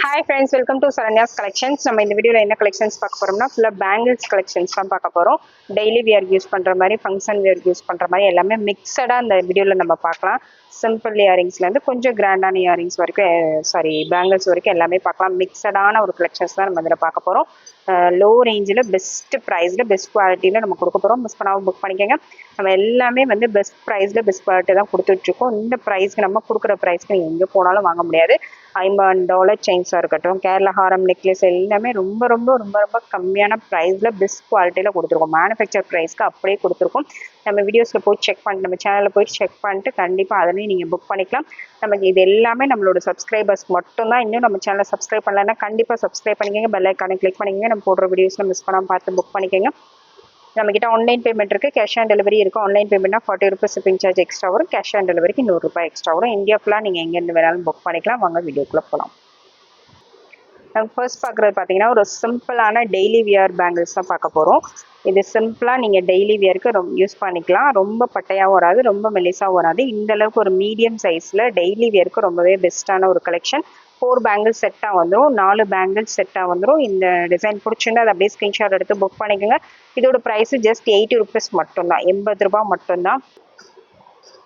Hi friends welcome to Saranya's collections நம்ம இந்த வீடியோவில் என்ன கலெக்ஷன்ஸ் பார்க்க போகிறோம்னா ஃபுல்லாக பேங்கிள்ஸ் கலெக்ஷன்ஸ் தான் பார்க்க போகிறோம் டெய்லி வியர் யூஸ் பண்ணுற மாதிரி ஃபங்க்ஷன் வியர் யூஸ் பண்ணுற மாதிரி எல்லாமே மிக்சடாக இந்த வீடியோவில் நம்ம பார்க்கலாம். சிம்பிள் இயரிங்ஸ்லேருந்து கொஞ்சம் கிராண்டான இயரிங்ஸ் வரைக்கும் சாரி பேங்கிள்ஸ் வரைக்கும் எல்லாமே பார்க்கலாம். மிக்சடான ஒரு கலெக்ஷன்ஸ் தான் நம்ம இதில் பார்க்க போகிறோம் லோ ரேஞ்சில் பெஸ்ட் ப்ரைஸில் பெஸ்ட் குவாலிட்டியில் நம்ம கொடுக்க போகிறோம் மிஸ் பண்ணாமல் புக் பண்ணிக்கோங்க. நம்ம எல்லாமே வந்து பெஸ்ட் ப்ரைஸில் பெஸ்ட் குவாலிட்டி தான் கொடுத்துட்ருக்கோம். இந்த ப்ரைஸ்க்கு நம்ம கொடுக்குற ப்ரைஸ்க்கு நீங்கள் எங்கே போனாலும் வாங்க முடியாது. ஐம்பது டாலர் செயின்ஸாக இருக்கட்டும் கேரளா ஹாரம் நெக்லஸ் எல்லாமே ரொம்ப ரொம்ப ரொம்ப ரொம்ப கம்மியான ப்ரைஸில் பெஸ்ட் குவாலிட்டியில் கொடுத்துருக்கோம். மேனுஃபேக்சர் ப்ரைஸ்க்கு அப்படியே கொடுத்துருக்கோம். நம்ம வீடியோஸில் போய் செக் பண்ணிட்டு நம்ம சேனலில் போய் செக் பண்ணிட்டு கண்டிப்பாக அதுலேயும் நீங்கள் புக் பண்ணிக்கலாம். நமக்கு இது எல்லாமே நம்மளோட சப்ஸ்கிரைபர்ஸ் மட்டும்தான். இன்னும் நம்ம சேனலை சப்ஸ்கிரைப் பண்ணலன்னா கண்டிப்பாக சப்ஸ்கிரைப் பண்ணிக்கோங்க. பெல் ஐக்கானை கிளிக் பண்ணிக்கோங்க. நம்ம போடுற வீடியோஸில் மிஸ் பண்ணாமல் பார்த்து புக் பண்ணிக்கோங்க. நம்மக்கிட்ட ஆன்லைன் பேமெண்ட் இருக்குது கேஷ் ஆன் டெலிவரி இருக்கும் online பேமெண்ட்னா forty rupees shipping charge extra வரும். கேஷ் ஆன் டெலிவரிக்கு நூறுரூபா எக்ஸ்ட்ரா வரும். இந்தியா ஃபுல்லாக நீங்கள் எங்கேருந்து வேணாலும் புக் பண்ணிக்கலாம். வாங்க வீடியோக்குள்ளே போகலாம் நம்ம ஃபர்ஸ்ட் பார்க்குறது பார்த்தீங்கன்னா ஒரு சிம்பிளான டெய்லி வியர் பேங்கிள்ஸ் தான் பார்க்க போகிறோம் இது சிம்பிளாக நீங்கள் டெய்லி வியருக்கு ரொம்ப யூஸ் பண்ணிக்கலாம். ரொம்ப பட்டையாகவும் வராது. ரொம்ப மெலிசாகவும் வராது. இந்த அளவுக்கு ஒரு மீடியம் சைஸில் டெய்லி வியருக்கு ரொம்பவே பெஸ்ட்டான ஒரு கலெக்ஷன் ஃபோர் பேங்கிள்ஸ் செட்டாக வந்துடும் நாலு பேங்கிள்ஸ் செட்டாக வந்துடும் இந்த டிசைன் பிடிச்சிருந்தா அதை அப்படியே ஸ்க்ரீன்ஷாட் எடுத்து புக் பண்ணிக்கோங்க. இதோட ப்ரைஸு ஜஸ்ட் எயிட்டி ருபீஸ் மட்டும்தான். எண்பது ரூபா மட்டும்தான்.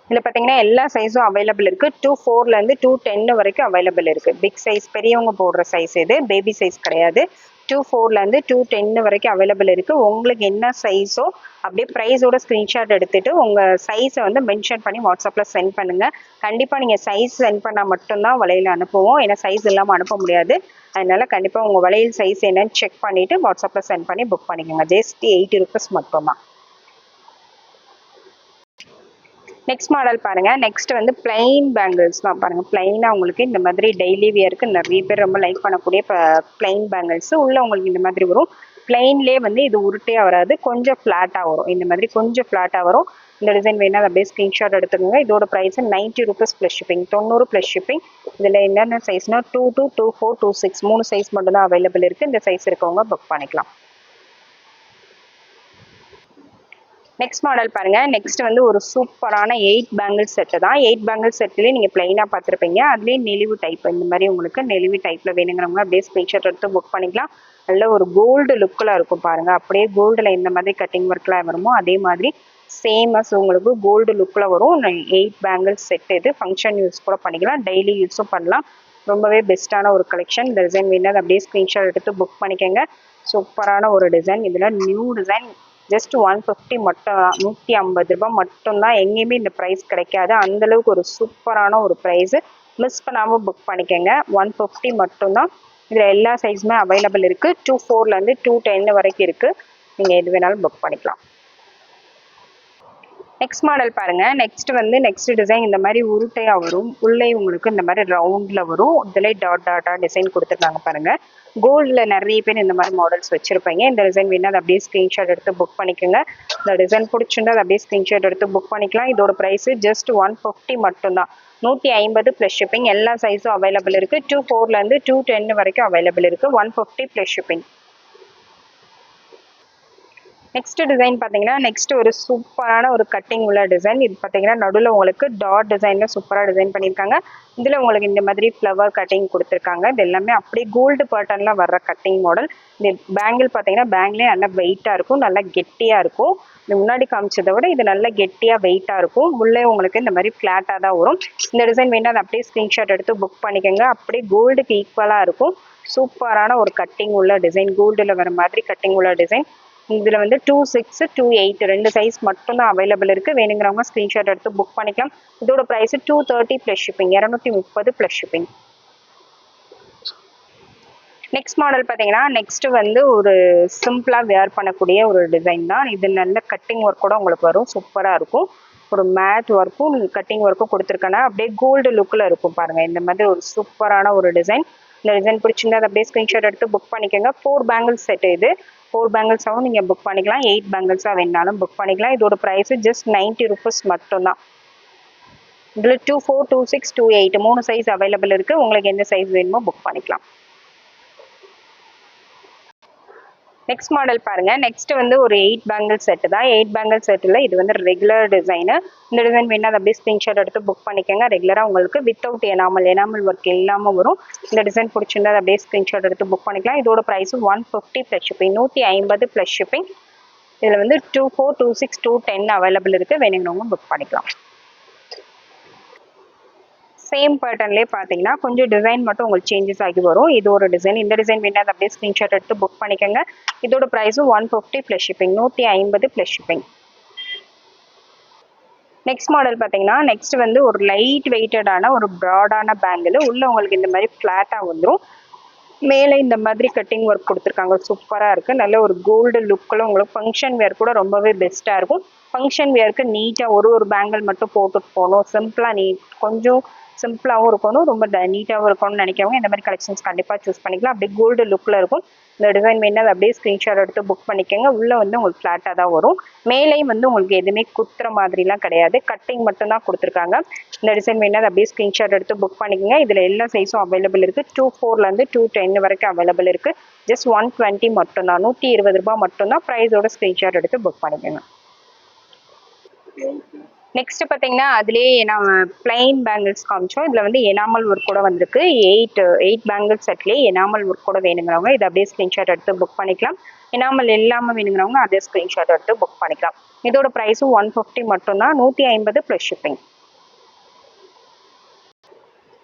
இதில் பார்த்தீங்கன்னா எல்லா சைஸும் அவைலபிள் இருக்குது டூ ஃபோர்லேருந்து டூ டென்னு வரைக்கும் அவைலபிள் இருக்குது பிக் சைஸ் பெரியவங்க போடுற சைஸ் இது. பேபி சைஸ் கிடையாது. டூ ஃபோர்லேருந்து டூ டென்னு வரைக்கும் அவைலபிள் இருக்குது உங்களுக்கு என்ன சைஸோ அப்படியே ப்ரைஸோட ஸ்க்ரீன்ஷாட் எடுத்துகிட்டு உங்கள் சைஸை வந்து மென்ஷன் பண்ணி வாட்ஸ்அப்பில் சென்ட் பண்ணுங்கள் கண்டிப்பாக நீங்கள் சைஸ் சென்ட் பண்ணால் மட்டும்தான் வளையல் அனுப்புவோம். ஏன்னா சைஸ் இல்லாமல் அனுப்ப முடியாது. அதனால் கண்டிப்பாக உங்கள் வளையல் சைஸ் என்னன்னு செக் பண்ணிவிட்டு வாட்ஸ்அப்பில் சென்ட் பண்ணி புக் பண்ணிக்கோங்க. ஜஸ்ட் எயிட்டி ருபீஸ் மட்டும்தான். நெக்ஸ்ட் மாடல் பாருங்க. நெக்ஸ்ட் வந்து பிளைன் பேங்கிள்ஸ் தான் பாருங்க. பிளைனாக உங்களுக்கு இந்த மாதிரி டெய்லி வியருக்கு நிறைய பேர் ரொம்ப லைக் பண்ணக்கூடிய பிளைன் பேங்கிள்ஸ் உள்ள உங்களுக்கு இந்த மாதிரி வரும். பிளெயின்லேயே வந்து இது உருட்டையாக வராது. கொஞ்சம் ஃப்ளாட்டாக வரும். இந்த மாதிரி கொஞ்சம் ஃப்ளாட்டாக வரும். இந்த டிசைன் வேணால் அப்படியே ஸ்க்ரீன்ஷாட் எடுத்துக்கோங்க. இதோட price ninety rupees plus shipping தொண்ணூறு ப்ளஸ் ஷிப்பிங் இதில் என்னென்ன சைஸ்னா two two two four two six மூணு சைஸ் மட்டும்தான் அவைலபிள் இருக்குது இந்த சைஸ் இருக்கவங்க புக் பண்ணிக்கலாம். நெக்ஸ்ட் மாடல் பாருங்க. நெக்ஸ்ட் வந்து ஒரு சூப்பரான எயிட் பேங்கிள் செட்டு தான். எயிட் பேங்கிள் செட்லேயே நீங்கள் பிளைனாக பார்த்துருப்பீங்க. அதுலேயே நெளிவு டைப் இந்த மாதிரி உங்களுக்கு நெளிவு டைப்பில் வேணுங்கிறவங்க அப்படியே ஸ்க்ரீன்ஷாட் எடுத்து புக் பண்ணிக்கலாம். நல்ல ஒரு கோல்டு லுக்கில் இருக்கும் பாருங்கள் அப்படியே கோல்டில் எந்த மாதிரி கட்டிங் ஒர்க்லாம் வருமோ அதே மாதிரி சேமஸ் உங்களுக்கு கோல்டு லுக்கில் வரும். எயிட் பேங்கிள்ஸ் செட் இது ஃபங்க்ஷன் யூஸ் கூட பண்ணிக்கலாம். டெய்லி யூஸும் பண்ணலாம். ரொம்பவே பெஸ்ட்டான ஒரு கலெக்ஷன் இந்த டிசைன் வேணும் அப்படியே ஸ்க்ரீன்ஷாட் எடுத்து புக் பண்ணிக்கோங்க. சூப்பரான ஒரு டிசைன் இதில் new design just one fifty மட்டும் நூற்றி ஐம்பது ரூபாய் மட்டும்தான். எங்கேயுமே இந்த ப்ரைஸ் கிடைக்காது. அந்தளவுக்கு ஒரு சூப்பரான ஒரு ப்ரைஸு மிஸ் பண்ணாமல் புக் பண்ணிக்கோங்க. ஒன் ஃபிஃப்டி மட்டும்தான். இதில் எல்லா சைஸுமே அவைலபிள் இருக்குது டூ ஃபோர்லேருந்து டூ டென் வரைக்கும் இருக்குது நீங்கள் எது வேணாலும் புக் பண்ணிக்கலாம். நெக்ஸ்ட் மாடல் பாருங்க. நெக்ஸ்ட் வந்து நெக்ஸ்ட் டிசைன் இந்த மாதிரி உருட்டையாக வரும். உள்ளே உங்களுக்கு இந்த மாதிரி ரவுண்டில் வரும். இதுல டாட் டாட்டாக டிசைன் கொடுத்துருக்காங்க பாருங்க. கோல்டில் நிறைய பேர் இந்த மாதிரி மாடல்ஸ் வச்சுருப்பீங்க. இந்த டிசைன் வேணால் அதை அப்படியே ஸ்க்ரீன்ஷாட் எடுத்து புக் பண்ணிக்கோங்க. இந்த டிசைன் பிடிச்சிருந்தா அதை அப்படியே ஸ்க்ரீன்ஷாட் எடுத்து புக் பண்ணிக்கலாம். இதோட ப்ரைஸு ஜஸ்ட் ஒன் ஃபிஃப்டி மட்டும்தான். நூற்றி ஐம்பது ப்ளஸ் ஷிப்பிங் எல்லா சைஸும் அவைலபிள் இருக்குது டூ ஃபோர்லேருந்து டூ டென் வரைக்கும் அவைலபிள் இருக்குது one fifty plus shipping next design பார்த்தீங்கன்னா நெக்ஸ்ட் ஒரு சூப்பரான ஒரு கட்டிங் உள்ள டிசைன் இது பார்த்தீங்கன்னா நடுவில் உங்களுக்கு டாட் டிசைனில் சூப்பராக டிசைன் பண்ணியிருக்காங்க. இதில் உங்களுக்கு இந்த மாதிரி ஃப்ளவர் கட்டிங் கொடுத்துருக்காங்க. இது எல்லாமே அப்படியே கோல்டு பேட்டர்னில் வர்ற கட்டிங் மாடல் இந்த பேங்கிள் பார்த்தீங்கன்னா பேங்கிலே நல்லா வெயிட்டாக இருக்கும். நல்லா கெட்டியாக இருக்கும். இது முன்னாடி காமிச்சதை விட இது நல்லா கெட்டியாக வெயிட்டாக இருக்கும். உள்ளே உங்களுக்கு இந்த மாதிரி ஃப்ளாட்டாக தான் வரும். இந்த டிசைன் வேணால் அதை அப்படியே ஸ்க்ரீன்ஷாட் எடுத்து புக் பண்ணிக்கோங்க. அப்படியே கோல்டுக்கு ஈக்குவலாக இருக்கும். சூப்பரான ஒரு கட்டிங் உள்ள டிசைன் கோல்டில் வர மாதிரி கட்டிங் உள்ள டிசைன் இதில் வந்து டூ சிக்ஸ் டூ எயிட் ரெண்டு சைஸ் மட்டும்தான் அவைலபிள் இருக்குது வேணுங்கிறவங்க ஸ்க்ரீன்ஷாட் எடுத்து புக் பண்ணிக்கலாம். இதோட price two thirty plus shipping இரநூத்தி முப்பது ப்ளஸ் ஷிப்பிங் நெக்ஸ்ட் மாடல் பார்த்தீங்கன்னா நெக்ஸ்ட் வந்து ஒரு சிம்பிளாக வேர் பண்ணக்கூடிய ஒரு டிசைன் தான். இது நல்ல கட்டிங் ஒர்க் கூட உங்களுக்கு வரும். சூப்பராக இருக்கும். ஒரு மேட் ஒர்க்கும் கட்டிங் ஒர்க்கும் கொடுத்துருக்கேன்னா அப்படியே கோல்டு லுக்கில் இருக்கும் பாருங்கள் இந்த மாதிரி ஒரு சூப்பரான ஒரு டிசைன் இந்த டிசைன் பிடிச்சிருந்தா அதை அப்படியே ஸ்க்ரீன்ஷாட் எடுத்து புக் பண்ணிக்கோங்க. ஃபோர் பேங்கிள் செட் இது. ஃபோர் பேங்கிள்ஸாகவும் நீங்கள் புக் பண்ணிக்கலாம். எயிட் பேங்கிள்ஸாக வேணாலும் புக் பண்ணிக்கலாம். இதோட ப்ரைஸு ஜஸ்ட் நைன்ட்டி ருபீஸ் மட்டும்தான். இதில் two four two six two eight மூணு சைஸ் அவைலபிள் இருக்குது உங்களுக்கு எந்த சைஸ் வேணுமோ புக் பண்ணிக்கலாம். நெக்ஸ்ட் மாடல் பாருங்கள் நெக்ஸ்ட் வந்து ஒரு எயிட் பேங்கிள் செட்டு தான். எயிட் பேங்கிள் செட்டில் இது வந்து ரெகுலர் டிசைனு இந்த டிசைன் வேணால் அதை அப்படியே ஸ்க்ரீன்ஷாட் எடுத்து புக் பண்ணிக்கோங்க. ரெகுலராக உங்களுக்கு வித்தவுட் எனாமல் எனாமல் ஒர்க் இல்லாமல் வரும். இந்த டிசைன் பிடிச்சிருந்தா அதை அப்படியே ஸ்க்ரீன்ஷாட் எடுத்து புக் பண்ணிக்கலாம். இதோட price one fifty plus shipping நூற்றி ஐம்பது ப்ளஸ் ஷிப்பிங் இதில் வந்து two four two six two ten available இருக்குது வேணுங்கிறவங்க புக் பண்ணிக்கலாம். சேம் பேட்டர்ன்லேயே பார்த்தீங்கன்னா கொஞ்சம் டிசைன் மட்டும் உங்களுக்கு சேஞ்சஸ் ஆகி வரும். இது ஒரு டிசைன் இந்த டிசைன் வேணா அதை அப்படியே ஸ்க்ரீன்ஷாட் எடுத்து புக் பண்ணிக்கோங்க. இதோட ப்ரைஸும் ஒன் ஃபிஃப்டி ப்ளஸ் ஷிப்பிங் நூற்றி ஐம்பது ப்ளஸ் ஷிப்பிங் நெக்ஸ்ட் மாடல் பார்த்தீங்கன்னா நெக்ஸ்ட் வந்து ஒரு லைட் வெயிட்டடான ஒரு ப்ராடான பேங்கிள் உள்ள உங்களுக்கு இந்த மாதிரி ஃப்ளாட்டாக வந்துடும் மேலே இந்த மாதிரி கட்டிங் ஒர்க் கொடுத்துருக்காங்க. சூப்பராக இருக்குது நல்ல ஒரு கோல்டு லுக்கில் உங்களுக்கு ஃபங்க்ஷன் வேர் கூட ரொம்பவே பெஸ்ட்டாக இருக்கும். ஃபங்க்ஷன் வேருக்கு நீட்டாக ஒரு ஒரு பேங்கிள் மட்டும் போட்டுட்டு போகணும். சிம்பிளாக நீட் கொஞ்சம் சிம்பிளாகவும் இருக்கணும் ரொம்ப நீட்டாகவும் இருக்கணும்னு நினைக்கிறவங்க இந்த மாதிரி கலெக்ஷன்ஸ் கண்டிப்பாக சூஸ் பண்ணிக்கலாம். அப்படியே கோல்டு லுக்கில் இருக்கும். இந்த டிசைன் வேணா அப்படியே ஸ்க்ரீன்ஷாட் எடுத்து புக் பண்ணிக்கோங்க. உள்ளே வந்து உங்களுக்கு ஃப்ளாட்டாக தான் வரும். மேலேயும் வந்து உங்களுக்கு எதுவுமே குத்துற மாதிரிலாம் கிடையாது. கட்டிங் மட்டும்தான் கொடுத்துருக்காங்க. இந்த டிசைன் வேணா அப்படியே ஸ்க்ரீன்ஷாட் எடுத்து புக் பண்ணிக்கோங்க. இதில் எல்லா சைஸும் அவைலபிள் இருக்குது டூ ஃபோர்லேருந்து டூ டென் வரைக்கும் அவைலபிள் இருக்குது ஜஸ்ட் ஒன் டுவெண்ட்டி மட்டும்தான். நூற்றி இருபது ரூபாய் மட்டும்தான். ப்ரைஸோட ஸ்க்ரீன்ஷாட் எடுத்து புக் பண்ணிக்கோங்க. நெக்ஸ்ட் பார்த்தீங்கன்னா அதுலேயே நம்ம பிளைன் பேங்கிள்ஸ் காமிச்சோம். இதில் வந்து எனாமல் ஒர்க் கூட வந்திருக்கு. எயிட் எயிட் பேங்கிள்ஸ் செட்லேயே எனாமல் ஒர்க் கூட வேணுங்கிறவங்க இதை அப்படியே ஸ்க்ரீன்ஷாட் எடுத்து புக் பண்ணிக்கலாம். எனாமல் இல்லாமல் வேணுங்கிறவங்க அதே ஸ்க்ரீன்ஷாட் எடுத்து புக் பண்ணிக்கலாம். இதோட ப்ரைஸும் ஒன் ஃபிஃப்டி மட்டும்தான். நூற்றி ஐம்பது ப்ளஸ் ஷிப்பிங்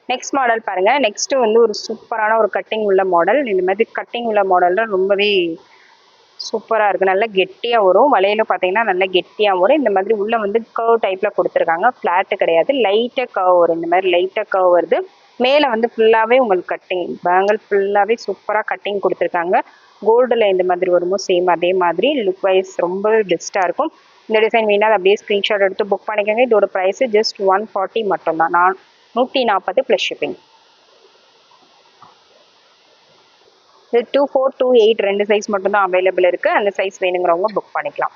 நெக்ஸ்ட் மாடல் பாருங்கள் நெக்ஸ்ட்டு வந்து ஒரு சூப்பரான ஒரு கட்டிங் உள்ள மாடல் இந்த மாதிரி கட்டிங் உள்ள மாடலில் ரொம்பவே சூப்பராக இருக்குது நல்லா கெட்டியாக வரும். வளையல பார்த்தீங்கன்னா நல்லா கெட்டியாக வரும். இந்த மாதிரி உள்ளே வந்து கர்வ் டைப்பில் கொடுத்துருக்காங்க. ஃப்ளாட்டு கிடையாது. லைட்டாக கர்வ் வரும். இந்த மாதிரி லைட்டாக கர்வ் வருது. மேலே வந்து ஃபுல்லாகவே உங்களுக்கு கட்டிங் பேங்கிள் ஃபுல்லாகவே சூப்பராக கட்டிங் கொடுத்துருக்காங்க. கோல்டில் இந்த மாதிரி வருமோ சேம் அதே மாதிரி. லுக் வைஸ் ரொம்பவே பெஸ்ட்டாக இருக்கும். இந்த டிசைன் வேணால் அப்படியே ஸ்க்ரீன்ஷாட் எடுத்து புக் பண்ணிக்கோங்க. இதோட ப்ரைஸு ஜஸ்ட் ஒன் ஃபார்ட்டி மட்டும்தான். நான் நூற்றி நாற்பது ப்ளஸ் ஷிப்பிங் இது டூ ஃபோர் டூ எயிட் ரெண்டு சைஸ் மட்டும்தான் அவைலபிள் இருக்குது அந்த சைஸ் வேணுங்கிறவங்க புக் பண்ணிக்கலாம்.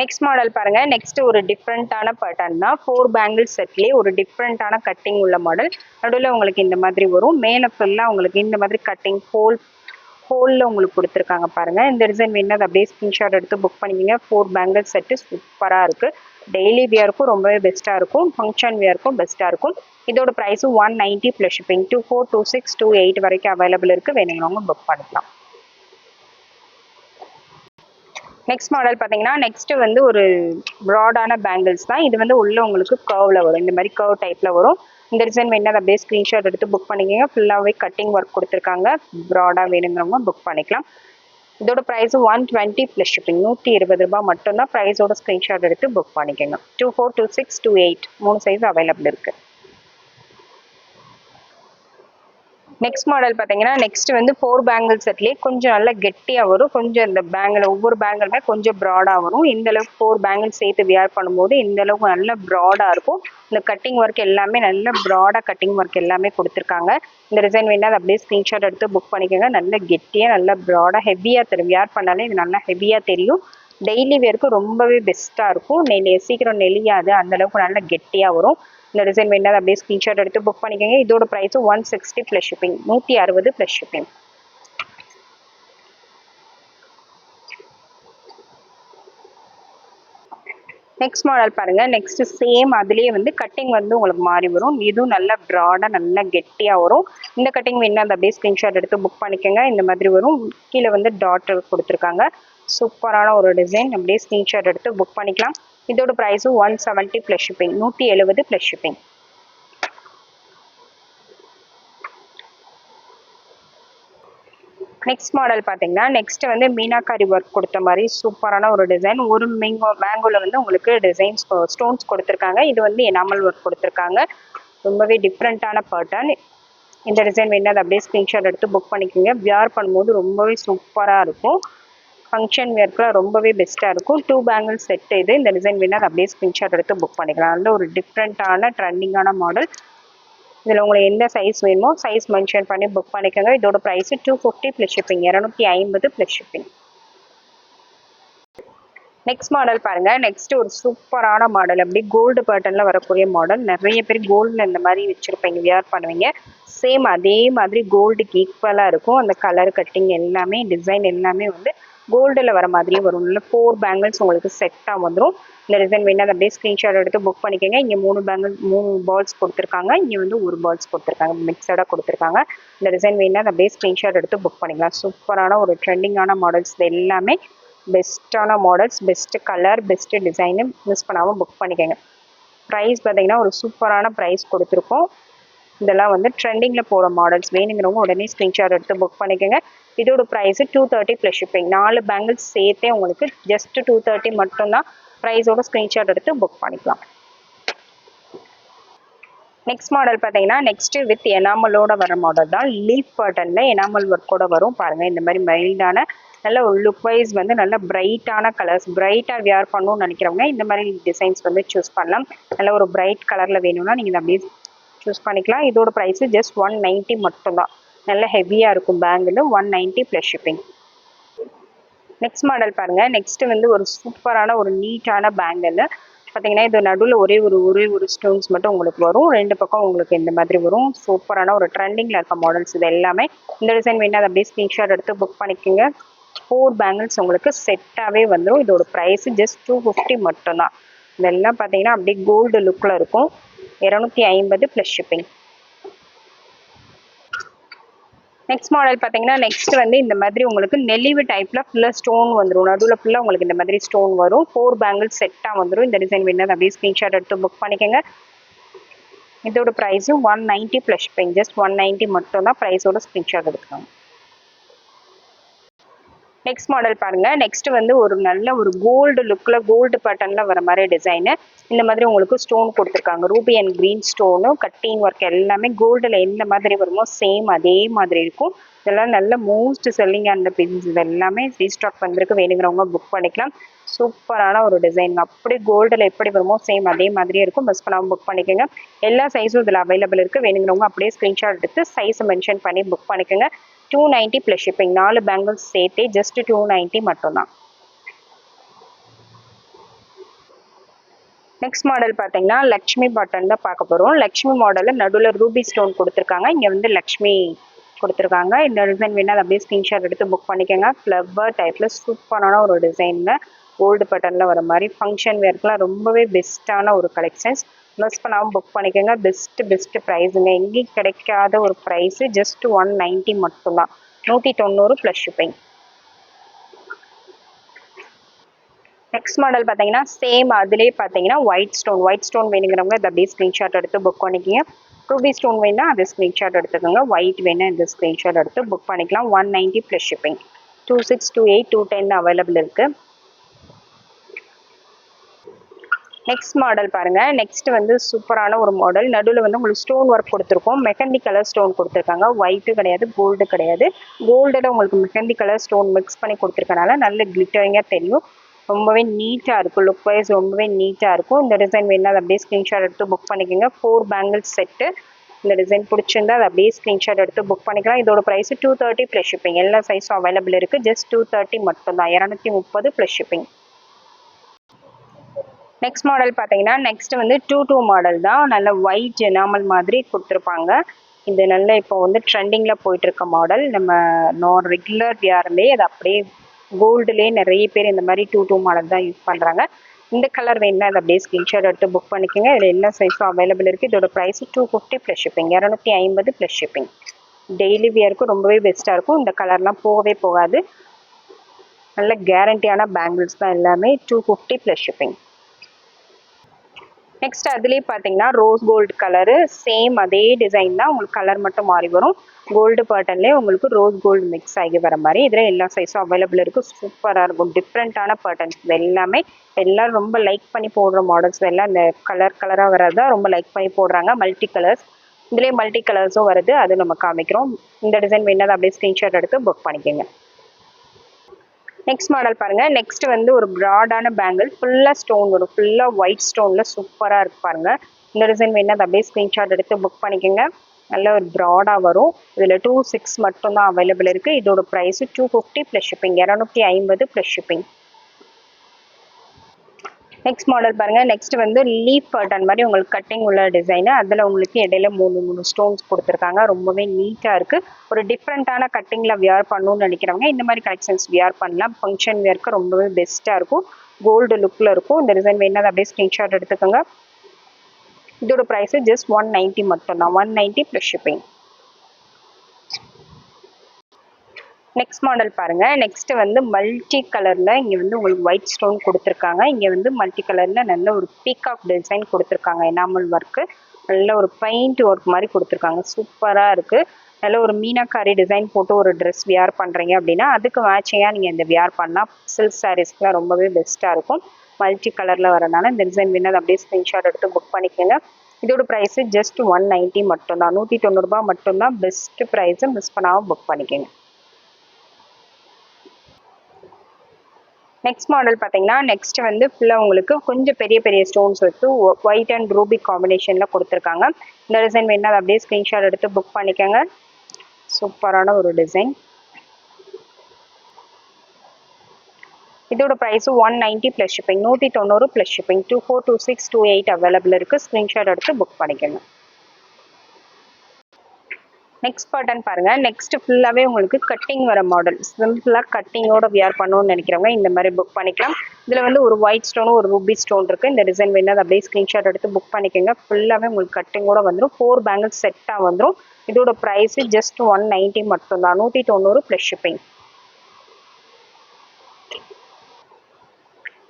நெக்ஸ்ட் மாடல் பாருங்க. நெக்ஸ்ட் ஒரு டிஃப்ரெண்ட்டான பேட்டர்ன் தான். ஃபோர் பேங்கிள் செட்லேயே ஒரு டிஃப்ரெண்ட்டான கட்டிங் உள்ள மாடல் நடுவில் உங்களுக்கு இந்த மாதிரி வரும். மேலே ஃபுல்லாக உங்களுக்கு இந்த மாதிரி கட்டிங் ஹோல் ஹோலில் உங்களுக்கு கொடுத்துருக்காங்க பாருங்கள் இந்த டிசைன் வேணா அப்படியே ஸ்க்ரீன்ஷாட் எடுத்து புக் பண்ணிக்கிங்க. ஃபோர் பேங்கிள் செட்டு சூப்பராக இருக்குது டெய்லி வியருக்கும் ரொம்பவே பெஸ்ட்டாக இருக்கும். ஃபங்க்ஷன் வியருக்கும் பெஸ்ட்டாக இருக்கும். இதோட ப்ரைஸும் one ninety plus shipping two four two six two eight வரைக்கும் அவைலபிள் இருக்குது வேணுங்கிறவங்க புக் பண்ணிக்கலாம் நெக்ஸ்ட் மாடல் பார்த்தீங்கன்னா நெக்ஸ்ட் வந்து ஒரு ப்ராடான பேங்கிள்ஸ் தான். இது வந்து உள்ளே உங்களுக்கு கர்வில் வரும். இந்த மாதிரி கர்வ் டைப்பில் வரும். இந்த டிசைன் வேணும் அதை அப்படியே ஸ்க்ரீன்ஷாட் எடுத்து புக் பண்ணிக்கோங்க. ஃபுல்லாகவே கட்டிங் ஒர்க் கொடுத்துருக்காங்க. ப்ராடாக வேணுங்கிறவங்க புக் பண்ணிக்கலாம். இதோட price one twenty plus shipping நூற்றி இருபது ரூபாய் மட்டும்தான். ப்ரைஸோட ஸ்க்ரீன்ஷாட் எடுத்து புக் பண்ணிக்கோங்க. Two four two six two eight மூணு சைஸ் அவைலபிள் இருக்குது நெக்ஸ்ட் மாடல் பார்த்தீங்கன்னா நெக்ஸ்ட் வந்து ஃபோர் பேங்கிள் செட்லேயே கொஞ்சம் நல்லா கெட்டியாக வரும். கொஞ்சம் இந்த பேங்கிள் ஒவ்வொரு பேங்கிளுமே கொஞ்சம் ப்ராடாக வரும். இந்த அளவுக்கு ஃபோர் பேங்கிள் சேர்த்து வியர் பண்ணும்போது இந்த அளவுக்கு நல்ல ப்ராடாக இருக்கும். இந்த கட்டிங் ஒர்க் எல்லாமே நல்ல ப்ராடாக கட்டிங் ஒர்க் எல்லாமே கொடுத்துருக்காங்க. இந்த டிசைன் வேணா அதை அப்படியே ஸ்க்ரீன்ஷாட் எடுத்து புக் பண்ணிக்கோங்க. நல்ல கெட்டியாக நல்லா ப்ராடாக ஹெவியாக தெரியும். வியர் பண்ணாலே இது நல்லா ஹெவியாக தெரியும். டெய்லி வேருக்கு ரொம்பவே பெஸ்ட்டாக இருக்கும். நெல் சீக்கிரம் நெளியாது. அந்தளவுக்கு நல்லா கெட்டியாக வரும். இந்த டிசைன் வேணால் அப்படியே ஸ்க்ரீன்ஷாட் எடுத்து புக் பண்ணிக்கோங்க. இதோட ப்ரைஸும் ஒன் சிக்ஸ்டி ப்ளஸ் ஷிப்பிங் நூற்றி அறுபது ப்ளஸ் ஷிப்பிங் நெக்ஸ்ட் மாடல் பாருங்க. நெக்ஸ்ட் சேம் அதுலேயே வந்து கட்டிங் வந்து உங்களுக்கு மாறி வரும். இதுவும் நல்ல ப்ராடாக நல்லா கெட்டியாக வரும். இந்த கட்டிங் வேணா அந்த அப்படியே ஸ்க்ரீன்ஷாட் எடுத்து புக் பண்ணிக்கோங்க. இந்த மாதிரி வரும். கீழே வந்து டாட் கொடுத்துருக்காங்க. சூப்பரான ஒரு டிசைன் அப்படியே ஸ்க்ரீன்ஷாட் எடுத்து புக் பண்ணிக்கலாம். இதோட ப்ரைஸும் ஒன் செவன்ட்டி ப்ளஸ் ஷிப்பிங் நூற்றி எழுபது ப்ளஸ் ஷிப்பிங் நெக்ஸ்ட் மாடல் பார்த்தீங்கன்னா நெக்ஸ்ட் வந்து மீனாக்காரி ஒர்க் கொடுத்த மாதிரி சூப்பரான ஒரு டிசைன் ஒரு மேங்கோ மேங்கோவில் வந்து உங்களுக்கு டிசைன்ஸ் ஸ்டோன்ஸ் கொடுத்துருக்காங்க. இது வந்து எனாமல் ஒர்க் கொடுத்துருக்காங்க. ரொம்பவே டிஃப்ரெண்ட்டான பேட்டர்ன் இந்த டிசைன் வேணும் அதை அப்படியே ஸ்க்ரீன்ஷாட் எடுத்து புக் பண்ணிக்கோங்க. வியர் பண்ணும்போது ரொம்பவே சூப்பராக இருக்கும். ஃபங்க்ஷன் வேர்க்குலாம் ரொம்பவே பெஸ்ட்டாக இருக்கும். டூ பேங்கிள் செட் இது இந்த டிசைன் வேணால் அப்படியே ஸ்க்ரீன்ஷாட் எடுத்து புக் பண்ணிக்கலாம். நல்ல ஒரு டிஃப்ரெண்ட்டான ட்ரெண்டிங்கான மாடல் இதில் உங்களுக்கு எந்த சைஸ் வேணுமோ சைஸ் மென்ஷன் பண்ணி புக் பண்ணிக்கோங்க. இதோட price two fifty plus shipping இரநூத்தி ஐம்பது ப்ளஸ் ஷிப்பிங் நெக்ஸ்ட் மாடல் பாருங்க. நெக்ஸ்ட் ஒரு சூப்பரான மாடல் அப்படி கோல்டு பேட்டர்ன்ல வரக்கூடிய மாடல் நிறைய பேர் கோல்டில் இந்த மாதிரி வச்சுருப்பீங்க வியர் பண்ணுவீங்க. சேம் அதே மாதிரி கோல்டுக்கு ஈக்குவலாக இருக்கும். அந்த கலர் கட்டிங் எல்லாமே டிசைன் எல்லாமே வந்து கோல்டில் வர மாதிரியும் வரும். இல்லை ஃபோர் பேங்கிள்ஸ் உங்களுக்கு செட்டாக வந்துடும் இந்த டிசைன் வேணால் அப்படியே ஸ்க்ரீன்ஷாட் எடுத்து புக் பண்ணிக்கோங்க. இங்கே மூணு பேங்கிள் மூணு பால்ஸ் கொடுத்துருக்காங்க. இங்கே வந்து ஒரு பால்ஸ் கொடுத்துருக்காங்க. மிக்சடாக கொடுத்துருக்காங்க. இந்த டிசைன் வேணால் அதை அப்படியே ஸ்க்ரீன்ஷாட் எடுத்து புக் பண்ணிக்கலாம். சூப்பரான ஒரு ட்ரெண்டிங்கான மாடல்ஸ் இது எல்லாமே. பெஸ்ட்டான models best colour best design miss பண்ணாமல் புக் பண்ணிக்கோங்க. ப்ரைஸ் பார்த்தீங்கன்னா ஒரு சூப்பரான ப்ரைஸ் கொடுத்துருக்கோம். இதெல்லாம் வந்து ட்ரெண்டிங்கில் போகிற மாடல்ஸ் வேணுங்கிறவங்க உடனே ஸ்க்ரீன்ஷாட் எடுத்து புக் பண்ணிக்கோங்க. இதோட price two thirty plus shipping நாலு பேங்கிள்ஸ் சேர்த்தே உங்களுக்கு ஜஸ்ட் டூ தேர்ட்டி மட்டும்தான் ப்ரைஸோட ஸ்க்ரீன்ஷாட் எடுத்து புக் பண்ணிக்கலாம். நெக்ஸ்ட் மாடல் பார்த்தீங்கன்னா நெக்ஸ்ட் வித் எனாமலோட வர மாடல் தான். லீஃப் பட்டனில் எனாமல் ஒர்க்கோட வரும். பாருங்கள் இந்த மாதிரி மைல்டான நல்ல ஒரு லுக் வைஸ் வந்து நல்ல பிரைட்டான கலர்ஸ் பிரைட்டாக வியர் பண்ணணும்னு நினைக்கிறவங்க இந்த மாதிரி டிசைன்ஸ் வந்து சூஸ் பண்ணலாம். நல்ல ஒரு பிரைட் கலரில் வேணும்னா நீங்கள் அப்படியே சூஸ் பண்ணிக்கலாம். இதோட ப்ரைஸு ஜஸ்ட் ஒன் நைன்ட்டி மட்டும்தான். நல்ல ஹெவியாக இருக்கும் bangle one ninety plus shipping next model பாருங்கள் நெக்ஸ்ட்டு வந்து ஒரு சூப்பரான ஒரு நீட்டான பேங்கில் பார்த்தீங்கன்னா இது நடுவில் ஒரே ஒரு ஒரே ஒரு ஸ்டோன்ஸ் மட்டும் உங்களுக்கு வரும். ரெண்டு பக்கம் உங்களுக்கு இந்த மாதிரி வரும். சூப்பரான ஒரு ட்ரெண்டிங்கில் இருக்க மாடல்ஸ் இது எல்லாமே. இந்த டிசைன் வேணால் அதை அப்படியே ஸ்க்ரீன்ஷாட் எடுத்து புக் பண்ணிக்கோங்க. ஃபோர் பேங்கிள்ஸ் உங்களுக்கு செட்டாகவே வந்துடும் இதோட ப்ரைஸ் ஜஸ்ட் டூ ஃபிஃப்டி மட்டும்தான். இதெல்லாம் பார்த்தீங்கன்னா அப்படியே கோல்டு லுக்கில் இருக்கும். இரநூத்தி ஐம்பது ப்ளஸ் ஷிப்பிங் நெக்ஸ்ட் மாடல் பார்த்தீங்கன்னா நெக்ஸ்ட் வந்து இந்த மாதிரி உங்களுக்கு நெளிவு டைப்பில் ஃபுல்லாக ஸ்டோன் வந்துடும் நடுவில் ஃபுல்லாக உங்களுக்கு இந்த மாதிரி ஸ்டோன் வரும். ஃபோர் பேங்கிள் செட்டாக வந்துடும் இந்த டிசைன் வேணும் அப்படியே ஸ்க்ரீன்ஷாட் எடுத்து புக் பண்ணிக்கோங்க. இதோட ப்ரைஸும் one ninety plus shipping just one ninety மட்டும் தான் ப்ரைஸோட ஸ்க்ரீன்ஷாட் எடுக்கணும் நெக்ஸ்ட் மாடல் பாருங்க. நெக்ஸ்ட் வந்து ஒரு நல்ல ஒரு கோல்டு லுக்ல கோல்டு பட்டன்ல வர மாதிரி டிசைனு இந்த மாதிரி உங்களுக்கு ஸ்டோன் கொடுத்துருக்காங்க. Ruby and green stone cutting work எல்லாமே கோல்டில் எந்த மாதிரி வருமோ சேம் அதே மாதிரி இருக்கும். இதெல்லாம் நல்ல மோஸ்ட் செல்லிங் அந்த பின்ஸ் இது எல்லாமே ரீஸ்டாக் வந்திருக்கு. வேணுங்கிறவங்க புக் பண்ணிக்கலாம். சூப்பரான ஒரு டிசைன் அப்படி கோல்டில் எப்படி வருமோ சேம் அதே மாதிரியே இருக்கும். மிஸ் பண்ணாமல் புக் பண்ணிக்கோங்க. எல்லா சைஸும் இதில் அவைலபிள் இருக்குது வேணுங்கிறவங்க அப்படியே ஸ்க்ரீன்ஷாட் எடுத்து சைஸை மென்ஷன் பண்ணி புக் பண்ணிக்கோங்க. டூ நைன்ட்டி ப்ளஸ் ஷிப்பிங் நாலு பேங்கிள்ஸ் சேர்த்தே ஜஸ்ட் டூ நைன்ட்டி மட்டும்தான். நெக்ஸ்ட் மாடல் பார்த்தீங்கன்னா லக்ஷ்மி பட்டன் தான் பார்க்க போகிறோம் லக்ஷ்மி மாடலில் நடுவில் ரூபி ஸ்டோன் கொடுத்துருக்காங்க. இங்கே வந்து லக்ஷ்மி கொடுத்துருக்காங்க. இந்த டிசைன் வேணால் அப்படியே ஸ்க்ரீன்ஷாட் எடுத்து புக் பண்ணிக்கோங்க. ஃப்ளவர் டைப்பில் சூப்பரான ஒரு டிசைனில் ஓல்டு பட்டனில் வர மாதிரி ஃபங்க்ஷன் வேர்க்கெலாம் ரொம்பவே பெஸ்ட்டான ஒரு கலெக்ஷன்ஸ் மிஸ் பண்ணாமல் புக் பண்ணிக்கோங்க. பெஸ்ட்டு பெஸ்ட்டு ப்ரைஸுங்க எங்கேயும் கிடைக்காத ஒரு ப்ரைஸு ஜஸ்ட் ஒன் நைன்ட்டி மட்டும்தான். நூற்றி தொண்ணூறு ப்ளஸ் ஷிப்பிங் நெக்ஸ்ட் மாடல் பார்த்தீங்கன்னா சேம் அதுலேயே பார்த்தீங்கன்னா ஒயிட் ஸ்டோன் ஒயிட் ஸ்டோன் வேணுங்கிறவங்க இதை அப்படியே ஸ்க்ரீன்ஷாட் எடுத்து புக் பண்ணிக்கிங்க. ரூபி ஸ்டோன் வேணா அது ஸ்க்ரீன்ஷாட் எடுத்துக்கோங்க. ஒயிட் வேணுன்னா இந்த ஸ்க்ரீன்ஷாட் எடுத்து புக் பண்ணிக்கலாம். One ninety plus shipping two six two eight two ten available இருக்குது நெக்ஸ்ட் மாடல் பாருங்க. நெக்ஸ்ட் வந்து சூப்பரான ஒரு மாடல் நடுவில் வந்து உங்களுக்கு ஸ்டோன் ஒர்க் கொடுத்துருக்கோம். மெஹந்தி கலர் ஸ்டோன் கொடுத்துருக்காங்க. ஒயிட்டு கிடையாது கோல்டு கிடையாது. கோல்டில் உங்களுக்கு மெஹந்தி கலர் ஸ்டோன் மிக்ஸ் பண்ணி கொடுத்துருக்கனால நல்ல கிளிட்டரிங்காக தெரியும். ரொம்பவே நீட்டாக இருக்கும். லுக் வைஸ் ரொம்பவே நீட்டாக இருக்கும். இந்த டிசைன் வேணா அதை அப்படியே ஸ்க்ரீன்ஷாட் எடுத்து புக் பண்ணிக்கோங்க. ஃபோர் பேங்கிள்ஸ் செட்டு இந்த டிசைன் பிடிச்சிருந்தா அதை அப்படியே ஸ்க்ரீன்ஷாட் எடுத்து புக் பண்ணிக்கலாம். இதோட price two thirty plus shipping எல்லா சைஸும் அவைலபிள் இருக்குது ஜஸ்ட் டூ தேர்ட்டி மட்டும் தான் இரநூத்தி முப்பது ப்ளஸ் ஷிப்பிங் நெக்ஸ்ட் மாடல் பார்த்தீங்கன்னா நெக்ஸ்ட் வந்து டூ டூ மாடல் தான். நல்ல ஒயிட் எனாமல் மாதிரி கொடுத்துருப்பாங்க. இது நல்ல இப்போ வந்து ட்ரெண்டிங்கில் போயிட்டுருக்க மாடல் நம்ம நான் ரெகுலர் யாருமே அது அப்படியே கோல்டுலேயே நிறைய பேர் இந்த மாதிரி டூ டூ மாடல் தான் யூஸ் பண்ணுறாங்க இந்த கலர் வேணும்னா அதை அப்படியே ஸ்கிரீன்ஷாட் எடுத்து புக் பண்ணிக்கோங்க. இதில் எல்லா சைஸும் அவைலபிள் இருக்குது இதோட price two fifty plus shipping இரநூத்தி ஐம்பது ப்ளஸ் ஷிப்பிங் டெய்லி வியருக்கும் ரொம்பவே பெஸ்ட்டாக இருக்கும். இந்த கலர்லாம் போகவே போகாது. நல்ல கேரண்டியான பேங்கிள்ஸ் தான் எல்லாமே. Two fifty plus shipping next அதுலேயே பார்த்தீங்கன்னா ரோஸ் கோல்டு கலரு சேம் அதே டிசைன் தான். உங்களுக்கு கலர் மட்டும் மாறி வரும். கோல்டு பேட்டர்ன்லேயே உங்களுக்கு ரோஸ் கோல்டு மிக்ஸ் ஆகி வர மாதிரி. இதில் எல்லா சைஸும் அவைலபிள் இருக்குது சூப்பராக இருக்கும். டிஃப்ரெண்ட்டான பேட்டர்ன்ஸ் எல்லாமே எல்லோரும் ரொம்ப லைக் பண்ணி போடுற மாடல்ஸ் எல்லாம் இந்த கலர் கலராக வர்றதா ரொம்ப லைக் பண்ணி போடுறாங்க. மல்டி கலர்ஸ் இதுலேயே மல்டி கலர்ஸும் வருது. அது நம்ம காமிக்கிறோம். இந்த டிசைன் வேணாலும் அப்படியே ஸ்க்ரீன்ஷாட் எடுத்து புக் பண்ணிக்கோங்க. நெக்ஸ்ட் மாடல் பாருங்கள் நெக்ஸ்ட் வந்து ஒரு ப்ராடான பேங்கிள் ஃபுல்லாக ஸ்டோன் வரும். ஃபுல்லாக ஒயிட் ஸ்டோனில் சூப்பராக இருக்கு பாருங்கள் இந்த டிசைன் வேணால் அதை அப்படியே ஸ்க்ரீன்ஷாட் எடுத்து புக் பண்ணிக்கோங்க. நல்ல ஒரு ப்ராடாக வரும். இதில் டூ சிக்ஸ் மட்டும்தான் அவைலபிள் இருக்குது இதோட price two fifty plus shipping இரநூத்தி ஐம்பது ப்ளஸ் ஷிப்பிங் நெக்ஸ்ட் மாடல் பாருங்கள் நெக்ஸ்ட் வந்து லீஃப் பட்டன் மாதிரி உங்களுக்கு கட்டிங் உள்ள டிசைனு அதில் உங்களுக்கு இடையில மூணு மூணு ஸ்டோன்ஸ் கொடுத்துருக்காங்க. ரொம்பவே நீட்டாக இருக்குது ஒரு டிஃப்ரெண்ட்டான கட்டிங்கில் வியர் பண்ணணும்னு நினைக்கிறவங்க இந்த மாதிரி கலெக்ஷன்ஸ் வியர் பண்ணலாம். ஃபங்க்ஷன் வியர்க்கு ரொம்பவே பெஸ்ட்டாக இருக்கும். கோல்டு லுக்கில் இருக்கும். இந்த டிசைன் வேணா அப்படியே ஸ்க்ரீன்ஷாட் எடுத்துக்கோங்க. இதோட ப்ரைஸு ஜஸ்ட் ஒன் நைன்ட்டி மட்டும்தான். One ninety plus shipping next model பாருங்க. நெக்ஸ்ட் வந்து மல்டி கலர்ல இங்க வந்து உங்களுக்கு ஒயிட் ஸ்டோன் கொடுத்துருக்காங்க. இங்க வந்து மல்டி கலர்ல நல்ல ஒரு பீகாக் டிசைன் கொடுத்துருக்காங்க. எனாமல் ஒர்க்கு நல்ல ஒரு பெயிண்ட் ஒர்க் மாதிரி கொடுத்துருக்காங்க. சூப்பரா இருக்கு. நல்ல ஒரு மீனாக்காரி டிசைன் போட்டு ஒரு ட்ரெஸ் வியார் பண்ணுறீங்க அப்படின்னா அதுக்கு மேட்சிங்காக நீங்கள் இந்த வியார் பண்ணால் சில்க் சாரீஸ்க்குலாம் ரொம்பவே பெஸ்ட்டாக இருக்கும். மல்டி கலரில் வரனால இந்த டிசைன் வேணும் அப்படியே ஸ்க்ரீன்ஷாட் எடுத்து புக் பண்ணிக்கோங்க. இதோட ப்ரைஸு ஜஸ்ட் ஒன் நைன்ட்டி மட்டும்தான். நூற்றி தொண்ணூறுபா மட்டும்தான். பெஸ்ட்டு ப்ரைஸு மிஸ் பண்ணாமல் புக் பண்ணிக்கோங்க. நெக்ஸ்ட் மாடல் பார்த்தீங்கன்னா நெக்ஸ்ட் வந்து ஃபுல்லாக உங்களுக்கு கொஞ்சம் பெரிய பெரிய ஸ்டோன்ஸ் வச்சு ஒயிட் அண்ட் ரூபி காம்பினேஷனில் கொடுத்துருக்காங்க. இந்த டிசைன் வேணா அதை அப்படியே ஸ்க்ரீன்ஷாட் எடுத்து புக் பண்ணிக்கோங்க. சூப்பரான ஒரு டிசைன் இதோட price one ninety plus shipping நூற்றி தொண்ணூறு plus shipping two four two six two eight available இருக்குது ஸ்க்ரீன்ஷாட் எடுத்து புக் பண்ணிக்கோங்க. நெக்ஸ்ட் பட்டன் பாருங்கள் நெக்ஸ்ட் ஃபுல்லாகவே உங்களுக்கு கட்டிங் வர மாடல் சிம்பிளாக கட்டிங்கோட வியர் பண்ணணும்னு நினைக்கிறவங்க இந்த மாதிரி புக் பண்ணிக்கலாம். இதில் வந்து ஒரு ஒயிட் ஸ்டோனும் ஒரு ரூபி ஸ்டோன் இருக்குது இந்த டிசைன் வேணால் அப்படியே ஸ்க்ரீன்ஷாட் எடுத்து புக் பண்ணிக்கோங்க. ஃபுல்லாகவே உங்களுக்கு கட்டிங்கோட வந்துடும் ஃபோர் பேங்கிள் செட்டாக வந்துடும் இதோட ப்ரைஸு ஜஸ்ட் ஒன் நைன்ட்டி மட்டும்தான். நூற்றி தொண்ணூறு ப்ளஸ் ஷிப்பிங்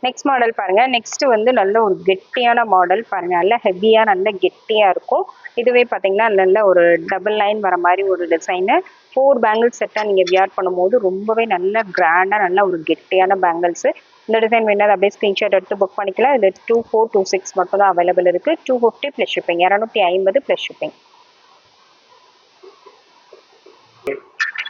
நெக்ஸ்ட் மாடல் பாருங்க. நெக்ஸ்ட் வந்து நல்ல ஒரு கெட்டியான மாடல் பாருங்க. நல்ல ஹெவியா நல்ல கெட்டியா இருக்கும். இதுவே பார்த்தீங்கன்னா நல்ல ஒரு டபுள் லைன் வர மாதிரி ஒரு டிசைனு ஃபோர் பேங்கிள்ஸ் செட்டாக நீங்கள் வியர் பண்ணும்போது ரொம்பவே நல்ல கிராண்டாக நல்ல ஒரு கெட்டியான பேங்கிள்ஸு இந்த டிசைன் வேணால் அப்படியே ஸ்க்ரீன்ஷாட் எடுத்து புக் பண்ணிக்கலாம். இது டூ ஃபோர் டூ சிக்ஸ் மட்டும் தான் அவைலபிள் இருக்குது டூ ஃபிஃப்டி ப்ளஸ் ஷிப்பிங் இரநூத்தி ஐம்பது ப்ளஸ் ஷிப்பிங்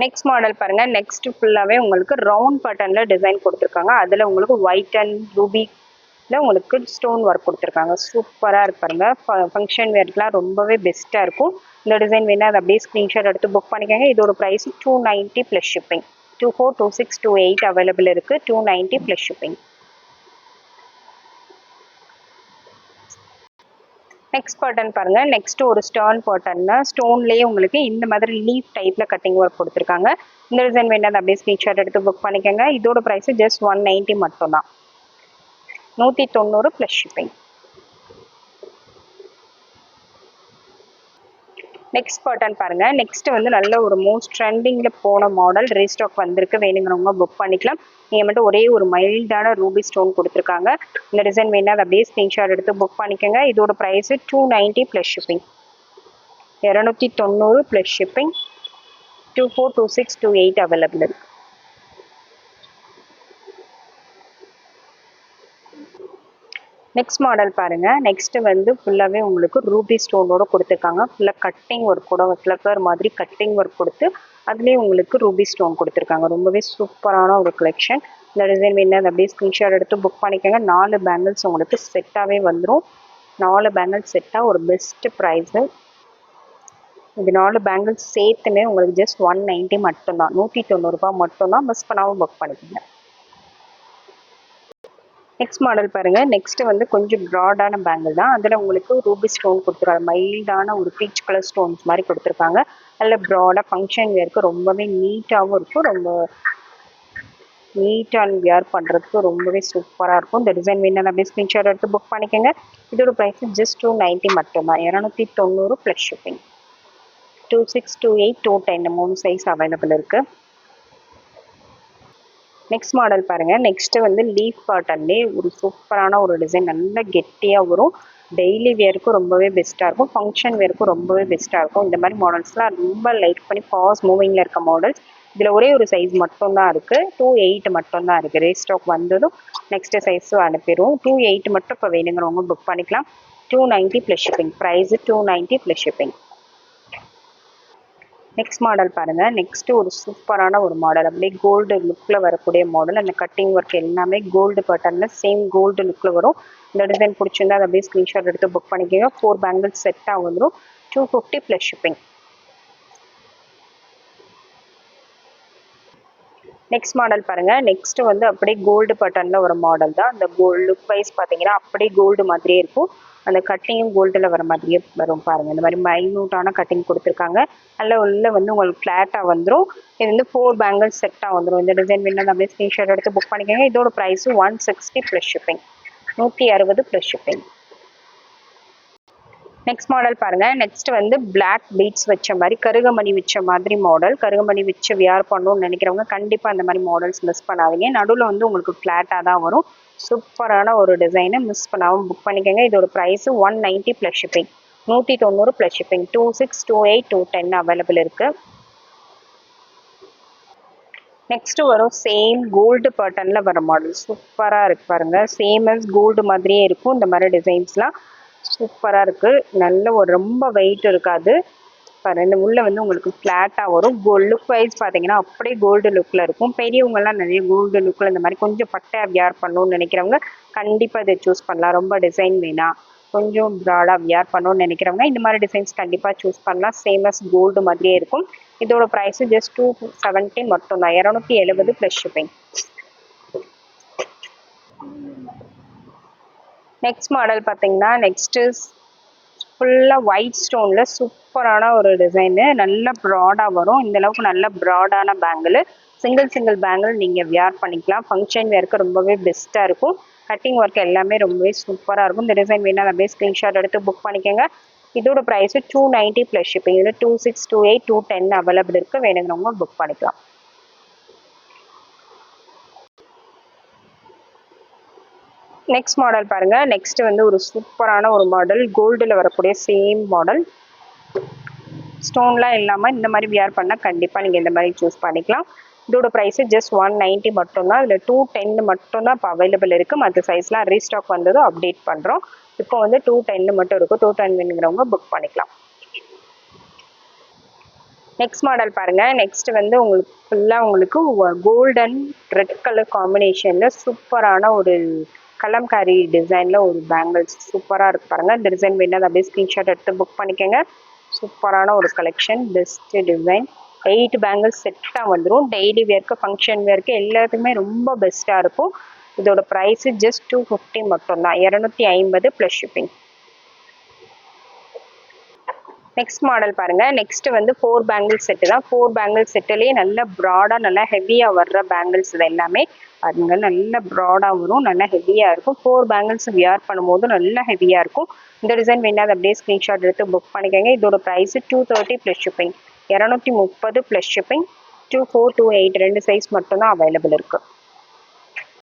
நெக்ஸ்ட் மாடல் பாருங்க. நெக்ஸ்ட் ஃபுல்லாகவே உங்களுக்கு ரவுண்ட் பட்டன்ல டிசைன் கொடுத்துருக்காங்க. அதில் உங்களுக்கு ஒயிட் அண்ட் ரூபியில் உங்களுக்கு ஸ்டோன் ஒர்க் கொடுத்துருக்காங்க. சூப்பராக இருக்கு பாருங்க. ஃபங்க்ஷன் வேர்க்கெலாம் ரொம்பவே பெஸ்ட்டாக இருக்கும். இந்த டிசைன் வேணால் அதை அப்படியே ஸ்க்ரீன்ஷாட் எடுத்து புக் பண்ணிக்கோங்க. இதோட price two ninety plus shipping two four two six two eight available இருக்குது two ninety plus shipping next button பாருங்க. நெக்ஸ்ட் ஒரு ஸ்டர்ன் பட்டன்ல ஸ்டோன்லேயே உங்களுக்கு இந்த மாதிரி லீஃப் டைப்ல கட்டிங் ஒர்க் கொடுத்துருக்காங்க. இந்த டிசைன் வேண்டாம் அப்படியே ஸ்க்ரீன்ஷாட் எடுத்து புக் பண்ணிக்கோங்க. இதோட ப்ரைஸ் ஜஸ்ட் ஒன் நைன்ட்டி மட்டும் தான் நூற்றி தொண்ணூறு ப்ளஸ் ஷிப்பிங் நெக்ஸ்ட் பட்டன் பாருங்கள் நெக்ஸ்ட் வந்து நல்ல ஒரு மோஸ்ட் ட்ரெண்டிங்கில் போன மாடல் ரீஸ்டாக் வந்திருக்கு. வேணுங்கிறவங்க புக் பண்ணிக்கலாம். நீங்கள் மட்டும் ஒரே ஒரு மைல்டான ரூபி ஸ்டோன் கொடுத்துருக்காங்க. இந்த டிசைன் வேணா அதை அப்படியே ஸ்க்ரீன்ஷாட் எடுத்து புக் பண்ணிக்கோங்க. இதோட price two ninety plus shipping இரநூத்தி தொண்ணூறு plus shipping two four two six two eight available இருக்குது நெக்ஸ்ட் மாடல் பாருங்கள் நெக்ஸ்ட்டு வந்து ஃபுல்லாகவே உங்களுக்கு ரூபி ஸ்டோனோட கொடுத்துருக்காங்க. ஃபுல்லாக கட்டிங் ஒர்க் கூட ஃப்ளவர் மாதிரி கட்டிங் ஒர்க் கொடுத்து அதுலேயே உங்களுக்கு ரூபி ஸ்டோன் கொடுத்துருக்காங்க. ரொம்பவே சூப்பரான ஒரு கலெக்ஷன் இந்த டிசைன் வேணும் அந்த அப்படியே ஸ்க்ரீன்ஷாட் எடுத்து புக் பண்ணிக்கோங்க. நாலு பேங்கிள்ஸ் உங்களுக்கு செட்டாகவே வந்துடும் நாலு பேங்கிள்ஸ் செட்டாக ஒரு பெஸ்ட்டு ப்ரைஸு இது நாலு பேங்கிள்ஸ் சேர்த்துமே உங்களுக்கு ஜஸ்ட் ஒன் நைன்ட்டி மட்டும்தான். நூற்றி தொண்ணூறுபா மட்டும்தான் மிஸ் பண்ணாமல் புக் பண்ணிக்கோங்க. நெக்ஸ்ட் மாடல் பாருங்கள் நெக்ஸ்ட் வந்து கொஞ்சம் ப்ராடான பேங்கிள் தான். அதில் உங்களுக்கு ரூபி ஸ்டோன் கொடுத்துருக்காங்க மைல்டான ஒரு பீச் கலர் ஸ்டோன்ஸ் மாதிரி கொடுத்துருக்காங்க நல்ல ப்ராடாக ஃபங்க்ஷன் வேருக்கு ரொம்பவே நீட்டாகவும் இருக்கும். ரொம்ப நீட் அண்ட் வியர் பண்ணுறதுக்கு ரொம்பவே சூப்பராக இருக்கும். இந்த டிசைன் வேணும் அப்படியே ஸ்க்ரீன்ஷாட் எடுத்து புக் பண்ணிக்கோங்க. இதோட ப்ரைஸ் ஜஸ்ட் டூ நைன்ட்டி மட்டும்தான். இரநூத்தி தொண்ணூறு plus shipping two six two eight two ten மூணு சைஸ் அவைலபிள் இருக்குது நெக்ஸ்ட் மாடல் பாருங்கள் நெக்ஸ்ட்டு வந்து லீஃப் காட்டன்லேயே ஒரு சூப்பரான ஒரு டிசைன் நல்ல கெட்டியாக வரும். டெய்லி வேருக்கும் ரொம்பவே பெஸ்ட்டாக இருக்கும். ஃபங்க்ஷன் வேருக்கும் ரொம்பவே பெஸ்ட்டாக இருக்கும். இந்த மாதிரி மாடல்ஸ்லாம் ரொம்ப லைக் பண்ணி ஃபாஸ்ட் மூவிங்கில் இருக்க மாடல்ஸ் இதில் ஒரே ஒரு சைஸ் மட்டும்தான் இருக்குது டூ எயிட் மட்டும்தான் இருக்குது ரேஸ்டாக் வந்ததும் நெக்ஸ்ட்டு சைஸும் அனுப்பிடுவோம். டூ எயிட் மட்டும் இப்போ வேணுங்கிறவங்க புக் பண்ணிக்கலாம். Two ninety plus shipping price two ninety plus shipping next model பாருங்க. நெக்ஸ்ட்டு ஒரு சூப்பரான ஒரு மாடல் அப்படியே கோல்டு லுக்கில் வரக்கூடிய மாடல் அந்த கட்டிங் ஒர்க் எல்லாமே கோல்டு பட்டன்ல சேம் கோல்டு லுக்கில் வரும். இந்த டிசைன் பிடிச்சிருந்தா அதை அப்படியே ஸ்க்ரீன்ஷாட் எடுத்து புக் பண்ணிக்கோங்க. ஃபோர் பேங்கிள்ஸ் செட்டாக வந்துடும் two fifty plus shipping next model பாருங்க. நெக்ஸ்ட்டு வந்து அப்படியே கோல்டு பட்டனில் ஒரு மாடல் தான். அந்த கோல்டு லுக் வைஸ் பார்த்தீங்கன்னா அப்படியே கோல்டு மாதிரியே இருக்கும். அந்த கட்டிங்கும் கோல்டில் வர மாதிரியே வரும் பாருங்க. இந்த மாதிரி மைன்யூட்டான கட்டிங் கொடுத்துருக்காங்க. நல்ல உள்ள வந்து உங்களுக்கு ஃப்ளாட்டாக வந்துடும் இது வந்து ஃபோர் பேங்கிள் செட்டாக வந்துடும் இந்த டிசைன் வேணும் அப்படியே ஸ்க்ரீன்ஷாட் எடுத்து புக் பண்ணிக்கோங்க. இதோட ப்ரைஸும் ஒன் சிக்ஸ்டி ப்ளஸ் ஷிப்பிங் நூற்றி அறுபது ப்ளஸ் ஷிப்பிங் நெக்ஸ்ட் மாடல் பாருங்க. நெக்ஸ்ட் வந்து பிளாக் பீட்ஸ் வச்ச மாதிரி கருகமணி வச்ச மாதிரி மாடல் கருகமணி வச்சு வியார் பண்ணணும்னு நினைக்கிறவங்க கண்டிப்பாக அந்த மாதிரி மாடல்ஸ் மிஸ் பண்ணாதீங்க. நடுவில் வந்து உங்களுக்கு ஃப்ளாட்டாக தான் வரும். சூப்பரான ஒரு டிசைனை மிஸ் பண்ணாமல் புக் பண்ணிக்கோங்க. இதோட price one ninety plus shipping நூற்றி தொண்ணூறு plus shipping two six two eight two ten available இருக்குது நெக்ஸ்ட் வரும் சேம் கோல்டு பேட்டர்னில் வர மாடல் சூப்பராக இருக்கு பாருங்கள் சேம் அஸ் கோல்டு மாதிரியே இருக்கும். இந்த மாதிரி டிசைன்ஸ்லாம் சூப்பராக இருக்குது நல்ல ஒரு ரொம்ப வெயிட் இருக்காது. பாரு இந்த உள்ள வந்து உங்களுக்கு ஃப்ளாட்டாக வரும். கோல்டு லுக் வைஸ் பார்த்தீங்கன்னா அப்படியே கோல்டு லுக்கில் இருக்கும். பெரியவங்கலாம் நிறைய கோல்டு லுக்கில் இந்த மாதிரி கொஞ்சம் பட்டையாக வியர் பண்ணணும்னு நினைக்கிறவங்க கண்டிப்பாக இதை சூஸ் பண்ணலாம். ரொம்ப டிசைன் வேணாம் கொஞ்சம் ப்ராடாக வியார் பண்ணணும்னு நினைக்கிறவங்க இந்த மாதிரி டிசைன்ஸ் கண்டிப்பாக சூஸ் பண்ணலாம். சேமஸ் கோல்டு மாதிரியே இருக்கும். இதோட ப்ரைஸு ஜஸ்ட் டூ செவன்ட்டி மட்டும் தான் இரநூத்தி எழுபது ப்ளஸ் ஷிப்பிங் நெக்ஸ்ட் மாடல் பார்த்தீங்கன்னா நெக்ஸ்ட்டு ஃபுல்லாக ஒயிட் ஸ்டோனில் சூப்பரான ஒரு டிசைனு நல்ல ப்ராடாக வரும். இந்த அளவுக்கு நல்ல ப்ராடான பேங்கிள் சிங்கிள் சிங்கிள் பேங்கிள் நீங்கள் வியர் பண்ணிக்கலாம். ஃபங்க்ஷன் வேர்க்கு ரொம்பவே பெஸ்ட்டாக இருக்கும். கட்டிங் ஒர்க் எல்லாமே ரொம்பவே சூப்பராக இருக்கும். இந்த டிசைன் வேணால் அப்படியே ஸ்க்ரீன்ஷாட் எடுத்து புக் பண்ணிக்கோங்க. இதோட price two ninety plus shipping இதில் two six two eight two ten available இருக்குது வேணுங்கிறவங்க புக் பண்ணிக்கலாம். நெக்ஸ்ட் மாடல் பாருங்க. நெக்ஸ்ட் வந்து ஒரு சூப்பரான ஒரு மாடல் கோல்டில் வரக்கூடிய சேம் மாடல் ஸ்டோன்லாம் இல்லாமல் இந்த மாதிரி வியர் பண்ணால் கண்டிப்பாக நீங்கள் இந்த மாதிரி சூஸ் பண்ணிக்கலாம். இதோட ப்ரைஸு ஜஸ்ட் ஒன் நைன்ட்டி மட்டும்தான். இதில் டூ டென்னு மட்டும்தான் இப்போ அவைலபிள் இருக்குது மற்ற சைஸ்லாம் ரீஸ்டாக் வந்ததும் அப்டேட் பண்ணுறோம் இப்போ வந்து டூ டென்னு மட்டும் இருக்கும் டூ டென் வேணுங்கிறவங்க புக் பண்ணிக்கலாம். நெக்ஸ்ட் மாடல் பாருங்க. நெக்ஸ்ட் வந்து உங்களுக்கு ஃபுல்லாக உங்களுக்கு கோல்டன் ரெட் கலர் காம்பினேஷனில் சூப்பரான ஒரு கலம்காரி டிசைனில் ஒரு பேங்கிள்ஸ் சூப்பராக இருக்கு பாருங்க. இந்த டிசைன் வேணால் அப்படியே ஸ்க்ரீன்ஷாட் எடுத்து புக் பண்ணிக்கோங்க. சூப்பரான ஒரு collection best design eight bangles செட்டாக வந்துடும் டெய்லி வேர்க்கு ஃபங்க்ஷன் வேர்க்கு எல்லாத்துக்குமே ரொம்ப பெஸ்ட்டாக இருக்கும். இதோட ப்ரைஸு ஜஸ்ட் டூ ஃபிஃப்டி மட்டும்தான். இரநூத்தி ஐம்பது ப்ளஸ் ஷிப்பிங் நெக்ஸ்ட் மாடல் பாருங்க. நெக்ஸ்ட் வந்து ஃபோர் பேங்கிள் செட்டு தான். ஃபோர் பேங்கிள் செட்டுலேயே நல்ல ப்ராடாக நல்லா ஹெவியாக வர்ற பேங்கிள்ஸ் இது எல்லாமே. பாருங்க நல்ல ப்ராடாக வரும் நல்லா ஹெவியாக இருக்கும். ஃபோர் பேங்கிள்ஸ் வியர் பண்ணும்போது நல்லா ஹெவியாக இருக்கும். இந்த டிசைன் வேணாது அப்படியே ஸ்க்ரீன்ஷாட் எடுத்து புக் பண்ணிக்கோங்க. இதோட price two thirty plus shipping இரநூத்தி முப்பது plus shipping two four two eight ரெண்டு சைஸ் மட்டும்தான் அவைலபிள் இருக்குது